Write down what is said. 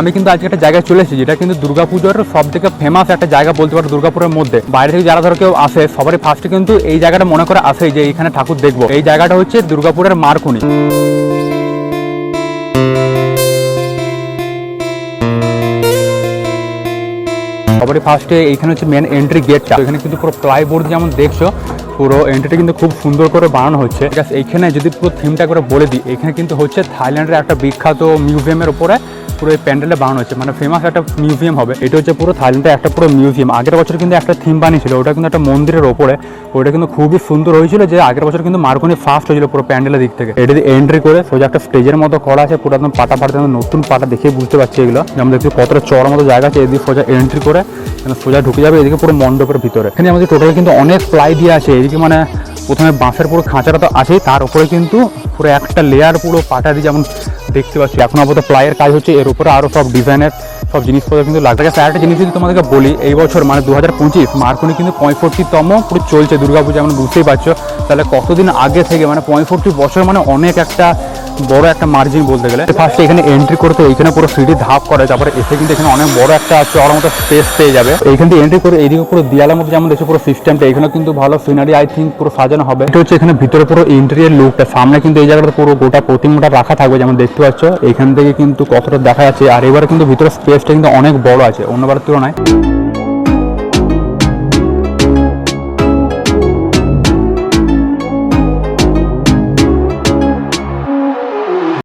আমি কিন্তু আজকে একটা জায়গায় চলে এসেছি, যেটা কিন্তু দুর্গাপুজোর সব থেকে ফেমাস একটা জায়গা বলতে পারো দুর্গাপুরের মধ্যে। বাইরে থেকে যারা ধরো কেউ আসে, সবারই ফার্স্টে কিন্তু এই জায়গাটা মনে করে আসে যে এখানে ঠাকুর দেখব। এই জায়গাটা হচ্ছে দুর্গাপুরের মারকুনি। সবারই ফার্স্টে এইখানে হচ্ছে মেন এন্ট্রি গেটটা এখানে কিন্তু পুরো প্লাইবোর্ড যেমন দেখছ, পুরো এন্ট্রিটা কিন্তু খুব সুন্দর করে বানানো হচ্ছে। এইখানে যদি পুরো থিমটা করে বলে দিই, এখানে কিন্তু হচ্ছে থাইল্যান্ডের একটা বিখ্যাত মিউজিয়ামের উপরে পুরো এই প্যান্ডেলটা বানানো হচ্ছে মানে ফেমাস একটা মিউজিয়াম হবে। এটা হচ্ছে পুরো থাইল্যান্ডের একটা পুরো মিউজিয়াম আগের বছর কিন্তু একটা থিম বানিয়েছিল। ওটা কিন্তু একটা মন্দিরের ওপরে। ওটা কিন্তু খুবই সুন্দর হয়েছিল যে আগের বছর কিন্তু মার্কনি ফার্স্ট হয়েছিল পুরো প্যান্ডেলের দিক থেকে। এটা এন্ট্রি করে সোজা একটা স্টেজের মতো করা আছে। পুরো একদম পাটা একদম নতুন পাটা দেখে বুঝতে পারছি এগুলো। যেমন দেখছি কতটা চড়ার মতো জায়গা আছে, এদিকে সোজা এন্ট্রি করে সোজা ঢুকে যাবে এদিকে পুরো মণ্ডপের ভিতরে। এখানে আমাদের টোটাল কিন্তু অনেক প্লাই দিয়ে আছে। এদিকে মানে প্রথমে বাঁশের পুরো খাঁচাটা তো আছেই। তার উপরে কিন্তু পুরো একটা লেয়ার পুরো পাটা দিয়ে যেমন দেখতে পাচ্ছি। এখন আপাতত প্লাইয়ের কাজ হচ্ছে, এর উপরে আরও সব ডিজাইনের সব জিনিসপত্র কিন্তু লাগবে। গেছে একটা জিনিস যদি তোমাদেরকে বলি, এই বছর মানে দু হাজার পঁচিশ মার্কনি কিন্তু পঁয়ষট্টিতম, পুরো চলছে দুর্গাপূজা মানে বুঝতেই পারছ। তাহলে কতদিন আগে থেকে মানে পঁয়ষট্টি বছর মানে অনেক একটা বড় একটা মার্জিন বলতে গেলে। ফার্স্টে এখানে এন্ট্রি করতে এখানে পুরো সিঁড়ি ধাপ করে, তারপরে এসে কিন্তু এখানে অনেক বড় একটা চড়ার মতো স্পেস পেয়ে যাবে। এইখান থেকে এন্ট্রি করে এইদিকে পুরো দেয়ালের মধ্যে যেমন দেখছ, পুরো সিস্টেমটা এখানে কিন্তু ভালো সিনারি আই থিঙ্ক পুরো সাজানো হবে। এটা হচ্ছে এখানে ভিতরে পুরো ইন্টেরিয়ার লুকটা সামনে কিন্তু এই জায়গাটা পুরো গোটা প্রতিমাটা রাখা থাকবে, যেমন দেখতে পাচ্ছ। এখান থেকে কিন্তু কতটা দেখা যাচ্ছে। আর এবারে কিন্তু ভিতরে স্পেসটা কিন্তু অনেক বড় আছে অন্যবার তুলনায়।